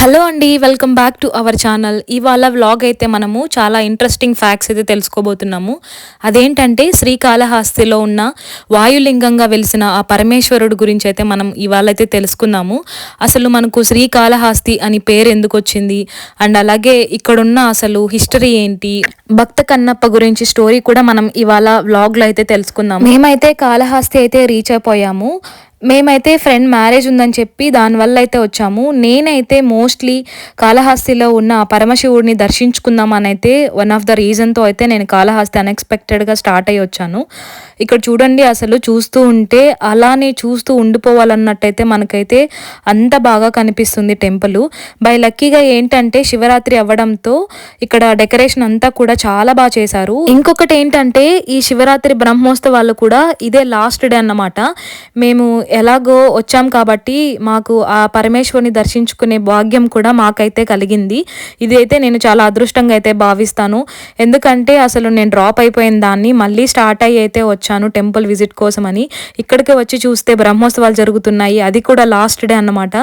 Hello అండి welcome back to our channel. ఇవాళ vlog అయితే మనము చాలా ఇంట్రెస్టింగ్ ఫ్యాక్ట్స్ అయితే తెలుసుకోబోతున్నాము. అదేంటంటే శ్రీకాళహస్తిలో ఉన్న వాయులింగంగా వెలిసిన ఆ పరమేశ్వరుడు గురించి అయితే మనం ఇవాళ అయితే తెలుసుకుందాము అసలు మనకు శ్రీకాళహస్తి అని పేరు ఎందుకు వచ్చింది? అండ్ అలాగే ఇక్కడున్న అసలు హిస్టరీ ఏంటి? భక్త కన్నప్ప గురించి స్టోరీ కూడా మనం ఇవాళ వ్లాగ్లో అయితే తెలుసుకుందాం మేమైతే కాళహస్తి అయితే రీచ్ అయిపోయాము. మేమైతే ఫ్రెండ్ మ్యారేజ్ ఉందని చెప్పి దానివల్ల అయితే వచ్చాము. నేనైతే మోస్ట్లీ కాళహస్తిలో ఉన్న పరమశివుడిని దర్శించుకుందామని అయితే వన్ ఆఫ్ ద రీజన్తో అయితే నేను కాళహస్తి అన్ఎక్స్పెక్టెడ్గా స్టార్ట్ అయ్యి వచ్చాను. ఇక్కడ చూడండి అసలు చూస్తూ ఉంటే అలానే చూస్తూ ఉండిపోవాలన్నట్టయితే మనకైతే అంత బాగా కనిపిస్తుంది టెంపుల్ బై లక్కీగా ఏంటంటే శివరాత్రి అవ్వడంతో ఇక్కడ డెకరేషన్ అంతా కూడా చాలా బాగా చేశారు. ఇంకొకటి ఏంటంటే ఈ శివరాత్రి బ్రహ్మోత్సవాలు కూడా ఇదే లాస్ట్ డే అన్నమాట. మేము ఎలాగో వచ్చాం కాబట్టి మాకు ఆ పరమేశ్వరుని దర్శించుకునే భాగ్యం కూడా మాకైతే కలిగింది. ఇది అయితే నేను చాలా అదృష్టంగా అయితే భావిస్తాను. ఎందుకంటే అసలు నేను డ్రాప్ అయిపోయిన దాన్ని మళ్ళీ స్టార్ట్ అయ్యి అయితే వచ్చాను టెంపుల్ విజిట్ కోసం అని ఇక్కడికి వచ్చి చూస్తే బ్రహ్మోత్సవాలు జరుగుతున్నాయి. అది కూడా లాస్ట్ డే అన్నమాట.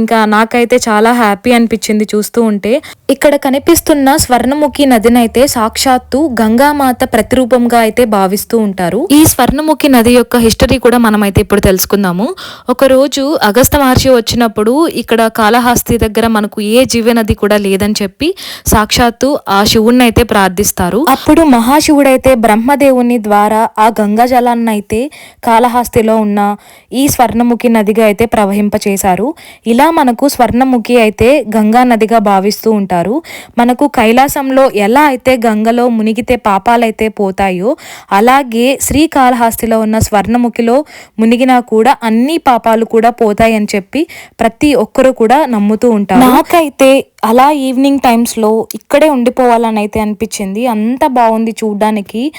ఇంకా నాకైతే చాలా హ్యాపీ అనిపించింది చూస్తూ ఉంటే. ఇక్కడ కనిపిస్తున్న స్వర్ణముఖి నదినైతే సాక్షాత్తు గంగామాత ప్రతిరూపంగా అయితే భావిస్తూ ఉంటారు. ఈ స్వర్ణముఖి నది యొక్క హిస్టరీ కూడా మనమైతే ఇప్పుడు తెలుసుకుందాం. తెలుసుకుందాము ఒకరోజు అగస్త మహర్షి వచ్చినప్పుడు ఇక్కడ కాళహస్తి దగ్గర మనకు ఏ జీవ నది కూడా లేదని చెప్పి సాక్షాత్తు ఆ శివుణ్ణి అయితే ప్రార్థిస్తారు. అప్పుడు మహాశివుడైతే బ్రహ్మదేవుని ద్వారా ఆ గంగా జలాన్ని అయితే కాళహస్తిలో ఉన్న ఈ స్వర్ణముఖి నదిగా అయితే ప్రవహింపచేశారు. ఇలా మనకు స్వర్ణముఖి అయితే గంగా నదిగా భావిస్తూ ఉంటారు. మనకు కైలాసంలో ఎలా అయితే గంగలో మునిగితే పాపాలైతే పోతాయో అలాగే శ్రీకాళహస్తిలో ఉన్న స్వర్ణముఖిలో మునిగినా కూడా అన్ని పాపాలు కూడా పోతాయని చెప్పి ప్రతి ఒక్కరు కూడా నమ్ముతూ ఉంటారు. నాకైతే అలా ఈవినింగ్ టైమ్స్లో ఇక్కడే ఉండిపోవాలని అయితే అనిపించింది. అంత బాగుంది చూడ్డానికి.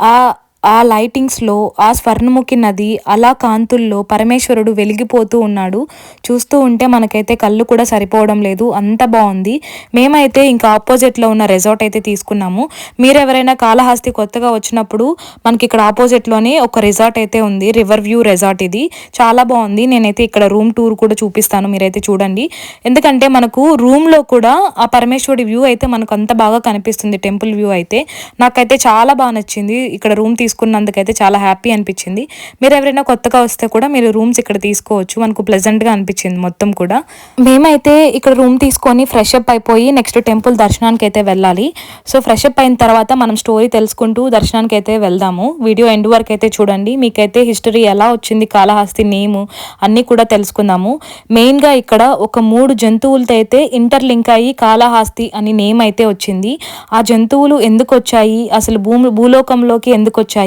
ఆ ఆ లైటింగ్స్లో ఆ స్వర్ణముఖి నది అలా కాంతుల్లో పరమేశ్వరుడు వెలిగిపోతూ ఉన్నాడు. చూస్తూ ఉంటే మనకైతే కళ్ళు కూడా సరిపోవడం లేదు. అంత బాగుంది. మేమైతే ఇంకా ఆపోజిట్లో ఉన్న రెసార్ట్ అయితే తీసుకున్నాము. మీరు ఎవరైనా కాళహస్తి కొత్తగా వచ్చినప్పుడు మనకి ఇక్కడ ఆపోజిట్లోనే ఒక రిసార్ట్ అయితే ఉంది. రివర్ వ్యూ రిజార్ట్ ఇది. చాలా బాగుంది. నేనైతే ఇక్కడ రూమ్ టూర్ కూడా చూపిస్తాను. మీరైతే చూడండి. ఎందుకంటే మనకు రూమ్లో కూడా ఆ పరమేశ్వరుడి వ్యూ అయితే మనకు అంత బాగా కనిపిస్తుంది. టెంపుల్ వ్యూ అయితే. నాకైతే చాలా బాగా నచ్చింది. ఇక్కడ రూమ్ తీసుకున్నందుకైతే చాలా హ్యాపీ అనిపించింది. మీరు ఎవరైనా కొత్తగా వస్తే కూడా మీరు రూమ్స్ ఇక్కడ తీసుకోవచ్చు. మనకు ప్లెజెంట్గా అనిపించింది మొత్తం కూడా. మేమైతే ఇక్కడ రూమ్ తీసుకొని ఫ్రెష్ అప్ అయిపోయి నెక్స్ట్ టెంపుల్ దర్శనానికి అయితే వెళ్ళాలి. సో ఫ్రెష్ అప్ అయిన తర్వాత మనం స్టోరీ తెలుసుకుంటూ దర్శనానికి అయితే వెళ్దాము. వీడియో ఎండ్ వరకు అయితే చూడండి. మీకైతే హిస్టరీ ఎలా వచ్చింది కాళహస్తి నేము అన్నీ కూడా తెలుసుకుందాము. మెయిన్గా ఇక్కడ ఒక మూడు జంతువులతో అయితే ఇంటర్లింక్ అయ్యి కాళహస్తి అని నేమ్ అయితే వచ్చింది. ఆ జంతువులు ఎందుకు వచ్చాయి? అసలు భూమి భూలోకంలోకి ఎందుకు వచ్చాయి?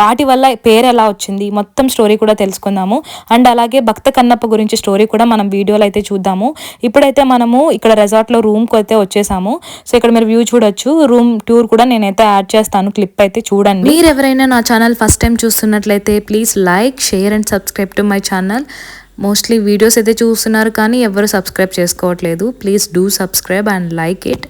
వాటి వల్ల పేరు ఎలా వచ్చింది? మొత్తం స్టోరీ కూడా తెలుసుకుందాము. అండ్ అలాగే భక్త కన్నప్ప గురించి స్టోరీ కూడా మనం వీడియోలో అయితే చూద్దాము. ఇప్పుడైతే మనము ఇక్కడ రెసార్ట్లో రూమ్కి అయితే వచ్చేసాము. సో ఇక్కడ మీరు వ్యూ చూడొచ్చు. రూమ్ టూర్ కూడా నేనైతే యాడ్ చేస్తాను. క్లిప్ అయితే చూడండి. మీరు ఎవరైనా నా ఛానల్ ఫస్ట్ టైం చూస్తున్నట్లయితే please like share and subscribe to my channel mostly videos అయితే చూస్తున్నారు కానీ ఎవరు సబ్స్క్రైబ్ చేసుకోవట్లేదు. Please do subscribe and like it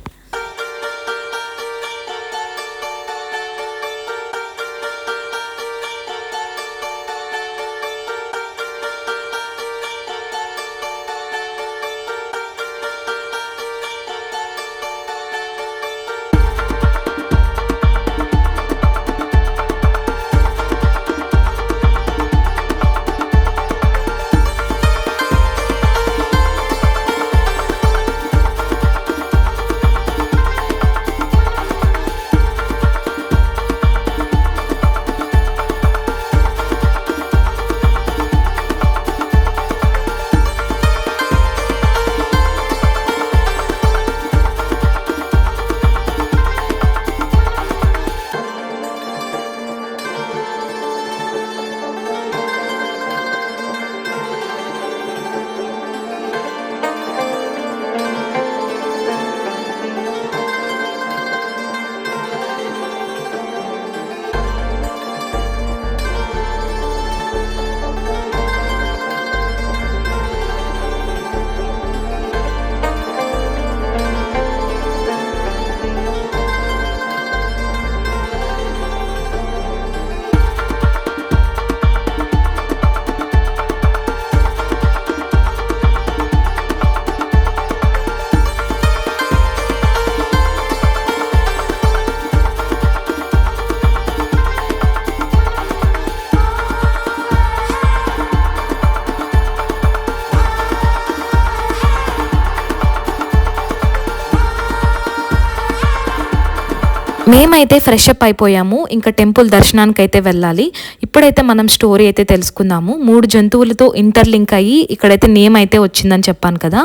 మేమైతే ఫ్రెష్ అప్ అయిపోయాము. ఇంకా టెంపుల్ దర్శనానికి అయితే వెళ్ళాలి. ఇప్పుడైతే మనం స్టోరీ అయితే తెలుసుకుందాము. మూడు జంతువులతో ఇంటర్లింక్ అయ్యి ఇక్కడైతే నేమ్ అయితే వచ్చిందని చెప్పాను కదా.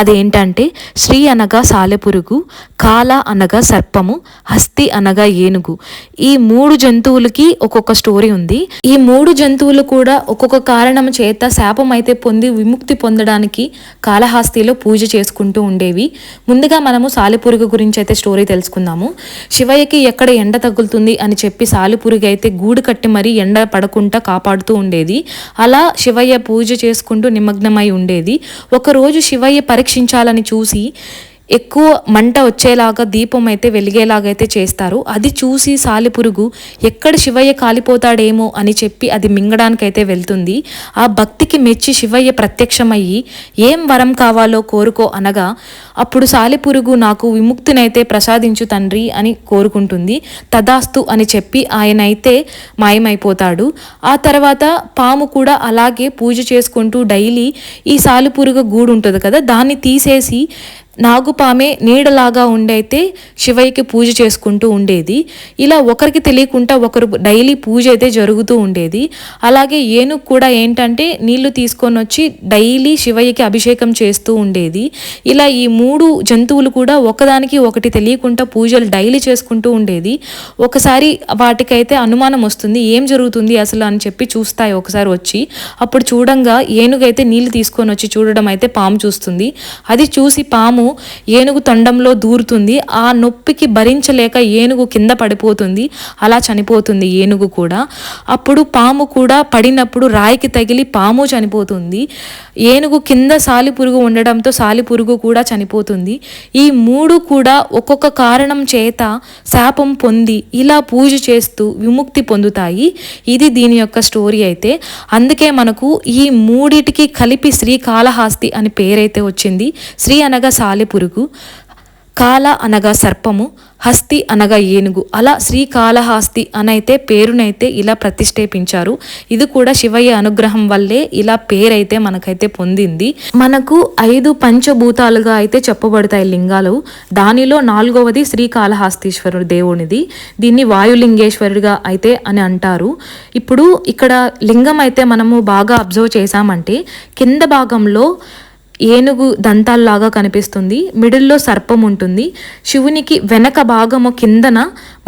అదేంటంటే శ్రీ అనగా సాలెపురుగు కాల అనగా సర్పము హస్తి అనగా ఏనుగు. ఈ మూడు జంతువులకి ఒక్కొక్క స్టోరీ ఉంది. ఈ మూడు జంతువులు కూడా ఒక్కొక్క కారణం చేత శాపం అయితే పొంది విముక్తి పొందడానికి కాళహాస్తిలో పూజ చేసుకుంటూ ఉండేవి. ముందుగా మనము సాలెపురుగు గురించి అయితే స్టోరీ తెలుసుకుందాము. శివయ్య శివయ్యకి ఎక్కడ ఎండ తగులుతుంది అని చెప్పి సాలిపురుగు అయితే గూడు కట్టి మరీ ఎండ పడకుండా కాపాడుతూ ఉండేది. అలా శివయ్య పూజ చేసుకుంటూ నిమగ్నమై ఉండేది. ఒకరోజు శివయ్య పరీక్షించాలని చూసి ఎక్కువ మంట వచ్చేలాగా దీపం అయితే వెలిగేలాగా అయితే చేస్తారు. అది చూసి సాలిపురుగు ఎక్కడ శివయ్య కాలిపోతాడేమో అని చెప్పి అది మింగడానికైతే వెళ్తుంది. ఆ భక్తికి మెచ్చి శివయ్య ప్రత్యక్షమయ్యి ఏం వరం కావాలో కోరుకో అనగా అప్పుడు సాలిపురుగు నాకు విముక్తినైతే ప్రసాదించు తండ్రి అని కోరుకుంటుంది. తదాస్తు అని చెప్పి ఆయన అయితే మాయమైపోతాడు. ఆ తర్వాత పాము కూడా అలాగే పూజ చేసుకుంటూ డైలీ ఈ సాలిపురుగు గూడు ఉంటుంది కదా దాన్ని తీసేసి నాగుపామే నీడలాగా ఉండైతే శివయ్యకి పూజ చేసుకుంటూ ఉండేది. ఇలా ఒకరికి తెలియకుండా ఒకరు డైలీ పూజ అయితే జరుగుతూ ఉండేది. అలాగే ఏనుగు కూడా ఏంటంటే నీళ్ళు తీసుకొని వచ్చి డైలీ శివయ్యకి అభిషేకం చేస్తూ ఉండేది. ఇలా ఈ మూడు జంతువులు కూడా ఒకదానికి ఒకటి తెలియకుండా పూజలు డైలీ చేసుకుంటూ ఉండేది. ఒకసారి వాటికైతే అనుమానం వస్తుంది ఏం జరుగుతుంది అసలు అని చెప్పి చూస్తాయి ఒకసారి వచ్చి. అప్పుడు చూడంగా ఏనుగైతే నీళ్ళు తీసుకొని వచ్చి చూడడం అయితే పాము చూస్తుంది. అది చూసి పాము ఏనుగు తొండంలో దూరుతుంది. ఆ నొప్పికి భరించలేక ఏనుగు కింద పడిపోతుంది. అలా చనిపోతుంది ఏనుగు కూడా. అప్పుడు పాము కూడా పడినప్పుడు రాయికి తగిలి పాము చనిపోతుంది. ఏనుగు కింద సాలిపురుగు ఉండడంతో సాలిపురుగు కూడా చనిపోతుంది. ఈ మూడు కూడా ఒక్కొక్క కారణం చేత శాపం పొంది ఇలా పూజ చేస్తూ విముక్తి పొందుతాయి. ఇది దీని యొక్క స్టోరీ అయితే. అందుకే మనకు ఈ మూడిటికి కలిపి శ్రీకాళహాస్తి అని పేరైతే వచ్చింది. శ్రీ అనగా సాలెపురుగు కాల అనగా సర్పము హస్తి అనగా ఏనుగు. అలా శ్రీకాళహాస్తి అనైతే పేరునైతే ఇలా ప్రతిష్ఠేపించారు. ఇది కూడా శివయ్య అనుగ్రహం వల్లే ఇలా పేరైతే మనకైతే పొందింది. మనకు ఐదు పంచభూతాలుగా అయితే చెప్పబడతాయి లింగాలు. దానిలో నాలుగవది శ్రీకాళహాస్తీశ్వరుడు దేవునిది. దీన్ని వాయులింగేశ్వరుడిగా అయితే అని అంటారు. ఇప్పుడు ఇక్కడ లింగం అయితే మనము బాగా అబ్జర్వ్ చేశామంటే కింద భాగంలో ఏనుగు దంతాల్లాగా కనిపిస్తుంది. మిడిల్లో సర్పం ఉంటుంది. శివునికి వెనక భాగము కిందన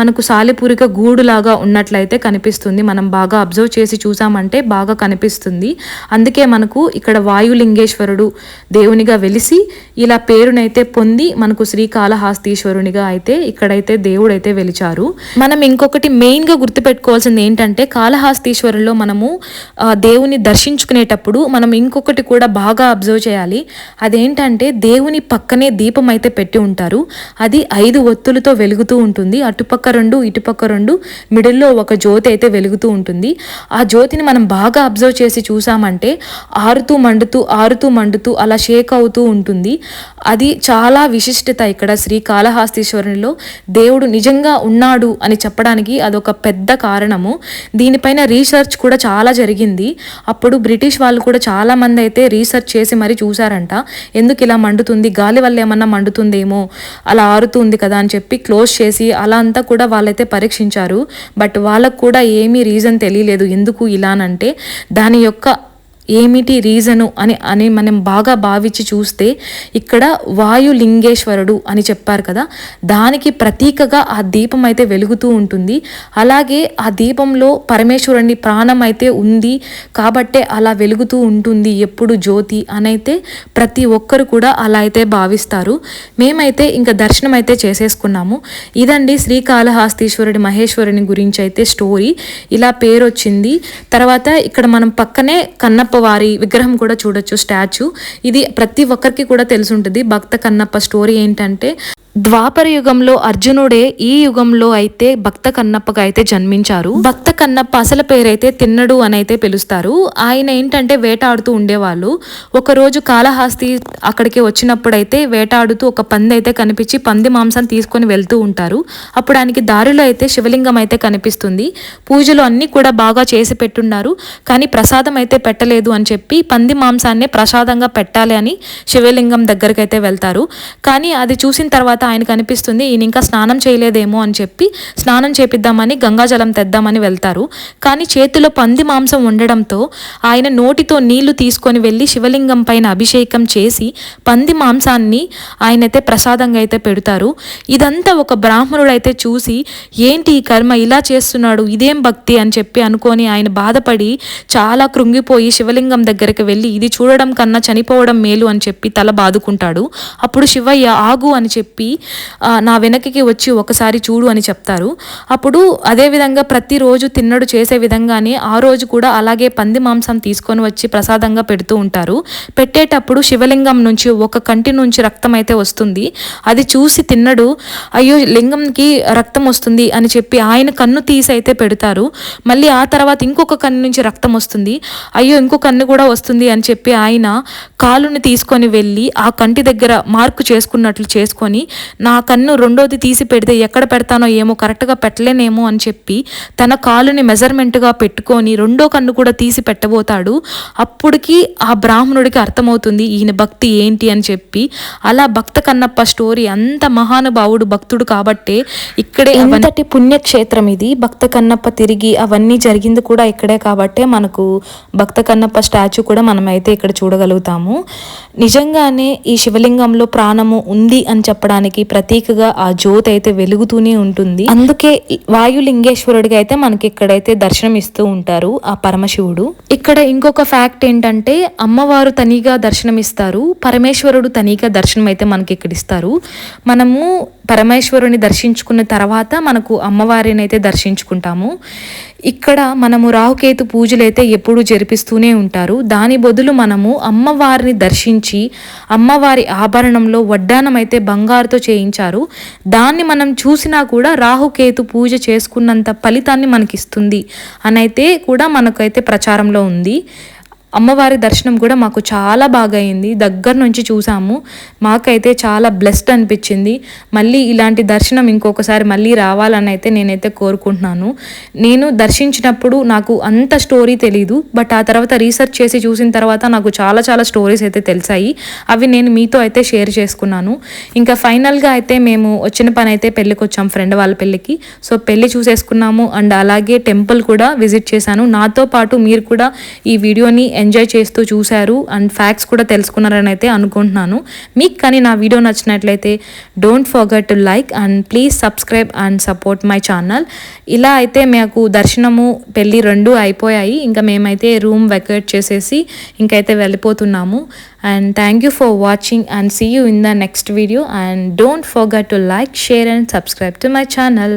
మనకు సాలిపూరిక గూడులాగా ఉన్నట్లయితే కనిపిస్తుంది. మనం బాగా అబ్జర్వ్ చేసి చూసామంటే బాగా కనిపిస్తుంది. అందుకే మనకు ఇక్కడ వాయులింగేశ్వరుడు దేవునిగా వెలిసి ఇలా పేరునైతే పొంది మనకు శ్రీకాళహాస్తీశ్వరునిగా అయితే ఇక్కడైతే దేవుడైతే వెలిచారు. మనం ఇంకొకటి మెయిన్గా గుర్తుపెట్టుకోవాల్సింది ఏంటంటే కాళహాస్తీశ్వరులో మనము దేవుని దర్శించుకునేటప్పుడు మనం ఇంకొకటి కూడా బాగా అబ్జర్వ్ చేయాలి. అదేంటంటే దేవుని పక్కనే దీపం అయితే పెట్టి ఉంటారు. అది ఐదు ఒత్తులతో వెలుగుతూ ఉంటుంది. అటుపక్క రెండు ఇటుపక్క రెండు మిడిల్లో ఒక జ్యోతి అయితే వెలుగుతూ ఉంటుంది. ఆ జ్యోతిని మనం బాగా అబ్జర్వ్ చేసి చూసామంటే ఆరుతూ మండుతూ ఆరుతూ మండుతూ అలా షేక్ అవుతూ ఉంటుంది. అది చాలా విశిష్టత ఇక్కడ శ్రీ కాళహాస్తీశ్వరునిలో. దేవుడు నిజంగా ఉన్నాడు అని చెప్పడానికి అదొక పెద్ద కారణము. దీనిపైన రీసెర్చ్ కూడా చాలా జరిగింది. అప్పుడు బ్రిటిష్ వాళ్ళు కూడా చాలా మంది అయితే రీసెర్చ్ చేసి మరి చూసారంట ఎందుకు ఇలా మండుతుంది? గాలి వల్ల ఏమన్నా మండుతుందేమో? అలా ఆరుతుంది కదా అని చెప్పి క్లోజ్ చేసి అలా అంతా కూడా కూడా వాళ్ళైతే పరీక్షించారు. బట్ వాళ్ళకు కూడా ఏమీ రీజన్ తెలియలేదు. ఎందుకు ఇలానంటే దాని యొక్క ఏమిటి రీజను అని అని మనం బాగా భావించి చూస్తే ఇక్కడ వాయులింగేశ్వరుడు అని చెప్పారు కదా. దానికి ప్రతీకగా ఆ దీపం అయితే వెలుగుతూ ఉంటుంది. అలాగే ఆ దీపంలో పరమేశ్వరుని ప్రాణం అయితే ఉంది కాబట్టే అలా వెలుగుతూ ఉంటుంది ఎప్పుడు జ్యోతి అనైతే ప్రతి ఒక్కరు కూడా అలా అయితే భావిస్తారు. మేమైతే ఇంకా దర్శనం అయితే చేసేసుకున్నాము. ఇదండి శ్రీకాళహాస్తీశ్వరుడి మహేశ్వరుని గురించి అయితే స్టోరీ. ఇలా పేరు వచ్చింది తర్వాత ఇక్కడ మనం పక్కనే కన్నప్ప వారి విగ్రహం కూడా చూడొచ్చు స్టాచ్యూ. ఇది ప్రతి ఒక్కరికి కూడా తెలిసి ఉంటుంది. భక్త కన్నప్ప స్టోరీ ఏంటంటే ద్వాపర యుగంలో అర్జునుడే ఈ యుగంలో అయితే భక్త కన్నప్పగా అయితే జన్మించారు. భక్త కన్నప్ప అసలు పేరైతే తిన్నడు అని అయితే పిలుస్తారు. ఆయన ఏంటంటే వేటాడుతూ ఉండేవాళ్ళు. ఒకరోజు కాళహాస్తి అక్కడికి వచ్చినప్పుడైతే వేటాడుతూ ఒక పంది అయితే కనిపించి పంది మాంసం తీసుకొని వెళ్తూ ఉంటారు. అప్పుడు ఆయనకి దారిలో అయితే శివలింగం అయితే కనిపిస్తుంది. పూజలు అన్నీ కూడా బాగా చేసి పెట్టున్నారు. కానీ ప్రసాదం అయితే పెట్టలేదు అని చెప్పి పంది మాంసాన్ని ప్రసాదంగా పెట్టాలి అని శివలింగం దగ్గరికి అయితే వెళ్తారు. కానీ అది చూసిన తర్వాత ఆయనకు అనిపిస్తుంది ఈయన ఇంకా స్నానం చేయలేదేమో అని చెప్పి స్నానం చేపిద్దామని గంగాజలం తెద్దామని వెళ్తారు. కానీ చేతిలో పంది మాంసం ఉండడంతో ఆయన నోటితో నీళ్ళు తీసుకొని వెళ్ళి శివలింగం పైన అభిషేకం చేసి పంది మాంసాన్ని ఆయనైతే ప్రసాదంగా అయితే పెడతారు. ఇదంతా ఒక బ్రాహ్మణుడు అయితే చూసి ఏంటి ఈ కర్మ? ఇలా చేస్తున్నాడు ఇదేం భక్తి? అని చెప్పి అనుకొని ఆయన బాధపడి చాలా కృంగిపోయి శివలింగం దగ్గరికి వెళ్ళి ఇది చూడడం కన్నా చనిపోవడం మేలు అని చెప్పి తల బాదుకుంటాడు. అప్పుడు శివయ్య ఆగు అని చెప్పి నా వెనకకి వచ్చి ఒకసారి చూడు అని చెప్తారు. అప్పుడు అదేవిధంగా ప్రతిరోజు తిన్నడు చేసే విధంగానే ఆ రోజు కూడా అలాగే పంది మాంసం తీసుకొని వచ్చి ప్రసాదంగా పెడుతూ ఉంటారు. పెట్టేటప్పుడు శివలింగం నుంచి ఒక కంటి నుంచి రక్తం అయితే వస్తుంది. అది చూసి తిన్నడు అయ్యో లింగంకి రక్తం వస్తుంది అని చెప్పి ఆయన కన్ను తీసి అయితే పెడతారు. మళ్ళీ ఆ తర్వాత ఇంకొక కన్ను నుంచి రక్తం వస్తుంది. అయ్యో ఇంకో కన్ను కూడా వస్తుంది అని చెప్పి ఆయన కాలుని తీసుకొని వెళ్ళి ఆ కంటి దగ్గర మార్కు చేసుకున్నట్లు చేసుకొని నా కన్ను రెండోది తీసి పెడితే ఎక్కడ పెడతానో ఏమో కరెక్ట్గా పెట్టలేనేమో అని చెప్పి తన కాలుని మెజర్మెంట్గా పెట్టుకొని రెండో కన్ను కూడా తీసి పెట్టబోతాడు. అప్పటికి ఆ బ్రాహ్మణుడికి అర్థమవుతుంది ఈయన భక్తి ఏంటి అని చెప్పి. అలా భక్త కన్నప్ప స్టోరీ అంత మహానుభావుడు భక్తుడు కాబట్టే ఇక్కడే అంతటి పుణ్యక్షేత్రం ఇది. భక్త కన్నప్ప తిరిగి అవన్నీ జరిగింది కూడా ఇక్కడే కాబట్టే మనకు భక్త కన్నప్ప స్టాచ్యూ కూడా మనమైతే ఇక్కడ చూడగలుగుతాము. నిజంగానే ఈ శివలింగంలో ప్రాణము ఉంది అని చెప్పడానికి ప్రతీకగా ఆ జ్యోతి అయితే వెలుగుతూనే ఉంటుంది. అందుకే వాయులింగేశ్వరుడిగా అయితే మనకి ఇక్కడైతే దర్శనం ఇస్తూ ఉంటారు ఆ పరమశివుడు. ఇక్కడ ఇంకొక ఫ్యాక్ట్ ఏంటంటే అమ్మవారు తనిగా దర్శనమిస్తారు పరమేశ్వరుడు తనిగా దర్శనం అయితే మనకి ఇక్కడ ఇస్తారు మనము పరమేశ్వరుని దర్శించుకున్న తర్వాత మనకు అమ్మవారిని అయితే దర్శించుకుంటాము. ఇక్కడ మనము రాహుకేతు పూజలు అయితే ఎప్పుడూ జరిపిస్తూనే ఉంటారు. దాని బదులు మనము అమ్మవారిని దర్శించి అమ్మవారి ఆభరణంలో వడ్డానం అయితే బంగారుతో చేయించారు. దాన్ని మనం చూసినా కూడా రాహుకేతు పూజ చేసుకున్నంత ఫలితాన్ని మనకిస్తుంది. అని అయితే కూడా మనకైతే ప్రచారంలో ఉంది. అమ్మవారి దర్శనం కూడా మాకు చాలా బాగా అయింది దగ్గర నుంచి చూసాము. మాకైతే చాలా బ్లెస్డ్ అనిపించింది. మళ్ళీ ఇలాంటి దర్శనం ఇంకొకసారి మళ్ళీ రావాలని అయితే నేనైతే కోరుకుంటున్నాను. నేను దర్శించినప్పుడు నాకు అంత స్టోరీ తెలీదు. బట్ ఆ తర్వాత రీసెర్చ్ చేసి చూసిన తర్వాత నాకు చాలా చాలా స్టోరీస్ అయితే తెలిసాయి. అవి నేను మీతో అయితే షేర్ చేసుకున్నాను. ఇంకా ఫైనల్గా అయితే మేము వచ్చిన పని అయితే పెళ్ళికి వచ్చాం ఫ్రెండ్ వాళ్ళ పెళ్ళికి. సో పెళ్ళి చూసేసుకున్నాము. అండ్ అలాగే టెంపుల్ కూడా విజిట్ చేశాను. నాతో పాటు మీరు కూడా ఈ వీడియోని ఎంజాయ్ చేస్తూ చూశారు అండ్ ఫ్యాక్ట్స్ కూడా తెలుసుకున్నారని అయితే అనుకుంటున్నాను. మీకు కానీ నా వీడియో నచ్చినట్లయితే don't forget to like and please subscribe and support my channel ఇలా అయితే మాకు దర్శనము పెళ్ళి రెండు అయిపోయాయి. ఇంకా మేమైతే రూమ్ వెకేట్ చేసేసి ఇంకైతే వెళ్ళిపోతున్నాము. And thank you for watching and see you in the next video and don't forget to like share and subscribe to my channel